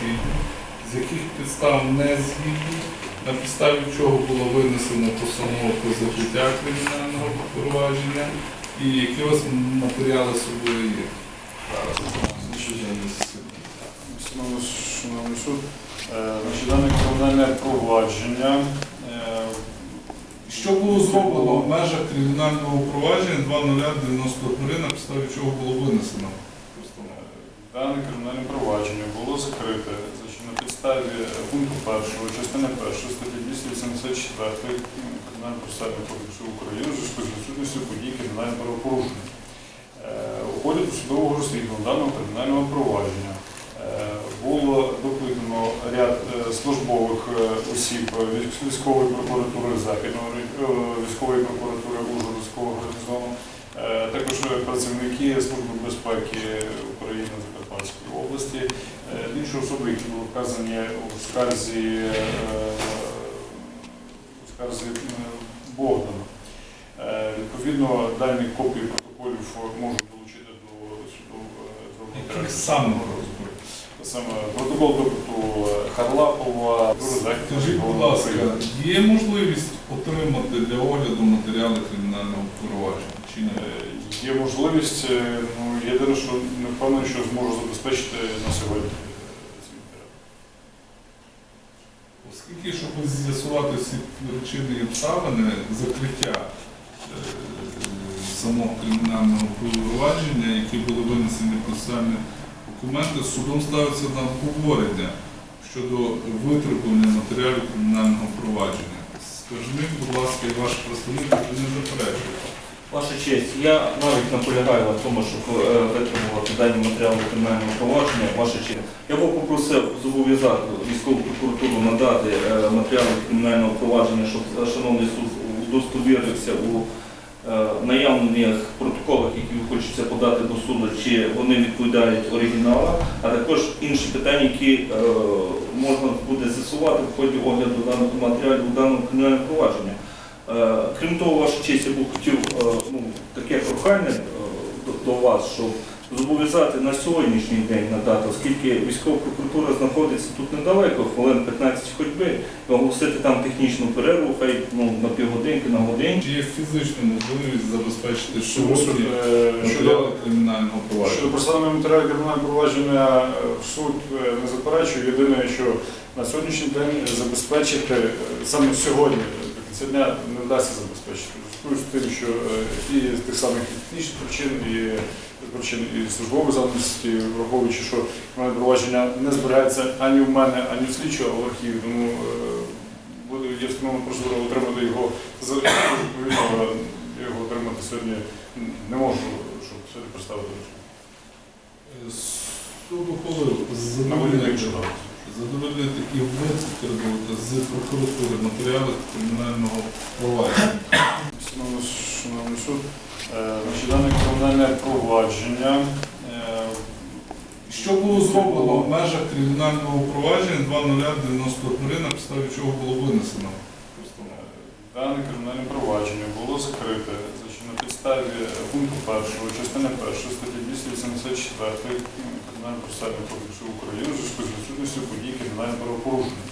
згідні, з яких підстав не згідні, на підставі чого було винесено постанову про закриття кримінального провадження і які у вас матеріали собою є. Шановний суд, е, дане кримінальне провадження. е, Що було зроблено в межах кримінального провадження 2093, на підставі чого було винесено? Дане кримінальне провадження було закрите на підставі пункту 1 частини 1 статті 284 Кримінального процесуального кодексу України зв'язку з відсутністю подій кримінального правопорушення. Е, У ході досудового розслідування даного кримінального провадження е, було допитано ряд е, службових е, осіб військової прокуратури Західного е, військової прокуратури Ужгородського гарнізону, Е, Також працівники Служби безпеки України Закарпатської області, е, інші особи, які були вказані у скарзі, е, у скарзі е, Богдана. Е, Відповідно, дані копії протоколів можуть долучити до суду саме? Саме протокол допиту Харлапова, Скажіть, будь ласка, є можливість отримати для огляду матеріали кримінального провадження чи ні? Є можливість, ну єдине, що не впевнений, що зможу забезпечити на сьогодні е, ці матеріали. Оскільки, щоб з'ясувати всі причини і обставини закриття е, самого кримінального провадження, які були винесені процесуальні документи, судом ставиться на обговорення щодо витребування матеріалів кримінального провадження. Скажіть, будь ласка, і ваш представник не заперечуєте. Ваша честь, я навіть наполягаю на тому, щоб е, витримувати дані матеріали кримінального провадження. Ваша честь. Я би попросив зобов'язати військову прокуратуру надати е, матеріали кримінального провадження, щоб е, шановний суд удостовірився у наявних протоколах, які хочете подати до суду, чи вони відповідають оригіналам, а також інші питання, які можна буде з'ясувати в ході огляду даних матеріалів у даному кримінальному провадженні. Е, Крім того, ваша честь, я б хотів е, ну, таке прохання е, до- вас, щоб зобов'язати на сьогоднішній день надати, оскільки військова прокуратура знаходиться тут недалеко, хвилин 15 ходьби, і оголосити там технічну перерву, хай ну, на півгодинки, на годинку. Чи є фізична можливість забезпечити Щодо, е, матеріали щодо, кримінального щодо провадження? представленого матеріалу кримінального провадження в суд не заперечую. Єдине, що на сьогоднішній день забезпечити саме сьогодні, е, дня не вдасться забезпечити. З тим, що е, і з тих самих технічних причин, і причин і службової зайнятості, враховуючи, що кримінальне провадження не збирається ані в мене, ані в слідчого в архіві, тому е, буде є встановлена процедура отримати його відповідно я його отримати сьогодні не можу, щоб сьогодні представити. Суд ухвалив задовольнити, задовольнити і витребувати з прокуратури матеріали кримінального провадження. Шановний суд, е, дане кримінальне провадження. е, Що було зроблено в межах кримінального провадження 2093, на підставі чого було винесено? Дане кримінальне провадження було закрите на підставі пункту 1 частини 1 статті 284 Кримінального процесуального кодексу України з відсутністю подій кримінального правопорушення.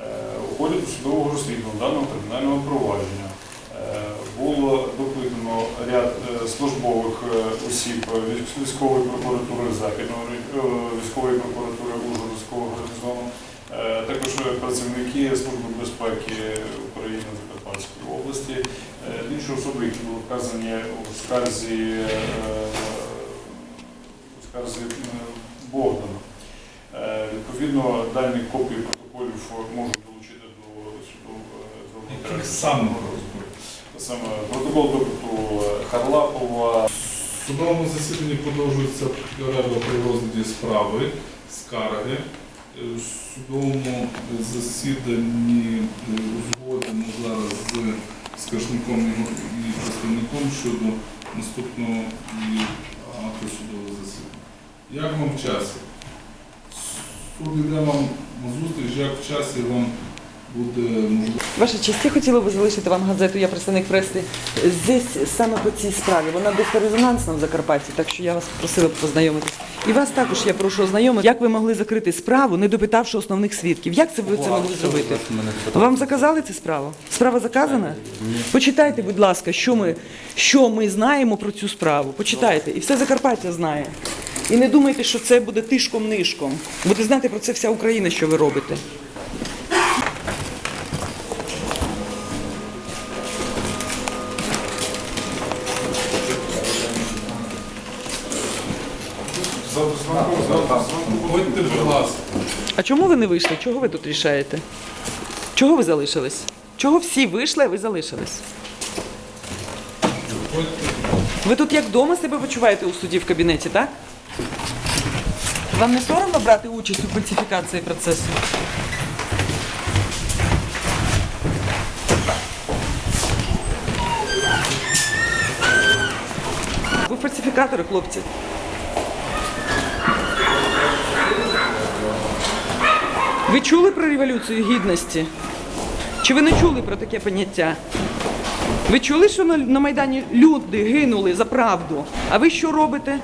Е, У ході досудового розслідування даного кримінального провадження е, було допитано ряд е, службових осіб військової прокуратури Західного військової прокуратури Ужгородського гарнізону, Також працівники Служби безпеки України Закарпатської області, інші особи, які були вказані у скарзі, скарзі Відповідно, дані копії протоколів можуть долучити до суду е, Яких саме розборів? Саме протокол допиту Харлапова, В судовому засіданні продовжується перерва при розгляді справи, скарги. Е, В судовому засіданні е, узгодимо зараз з скаржником і представником щодо наступного і акту судового засідання. Як вам в часі? Суд іде вам на зустріч, як в часі вам буде можливо. Ваша честь, я хотіла би залишити вам газету, я представник преси. Здесь саме по цій справі. Вона десь резонансна в Закарпатті, так що я вас просила б познайомитись. І вас також я прошу ознайомити, як ви могли закрити справу, не допитавши основних свідків. Як це ви це могли зробити? Вам заказали цю справу? Справа заказана? Почитайте, будь ласка, що ми, що ми знаємо про цю справу. Почитайте, і все Закарпаття знає. І не думайте, що це буде тишком-нишком. Буде знати про це вся Україна, що ви робите. А чому ви не вийшли? Чого ви тут рішаєте? Чого ви залишились? Чого всі вийшли, а ви залишились? Ви тут як вдома себе почуваєте у суді в кабінеті, так? Вам не соромно брати участь у фальсифікації процесу? Ви фальсифікатори, хлопці. Ви чули про революцію гідності? Чи ви не чули про таке поняття? Ви чули, що на, Майдані люди гинули за правду? А ви що робите?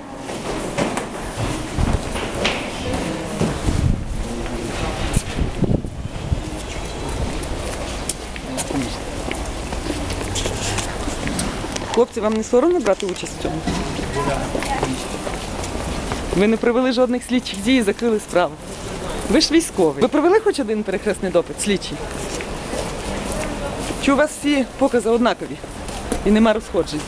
Хлопці, вам не соромно брати участь в цьому? Ви не провели жодних слідчих дій і закрили справу. Ви ж військовий. Ви провели хоч один перехресний допит, слідчий? Чи у вас всі покази однакові і нема розходжень?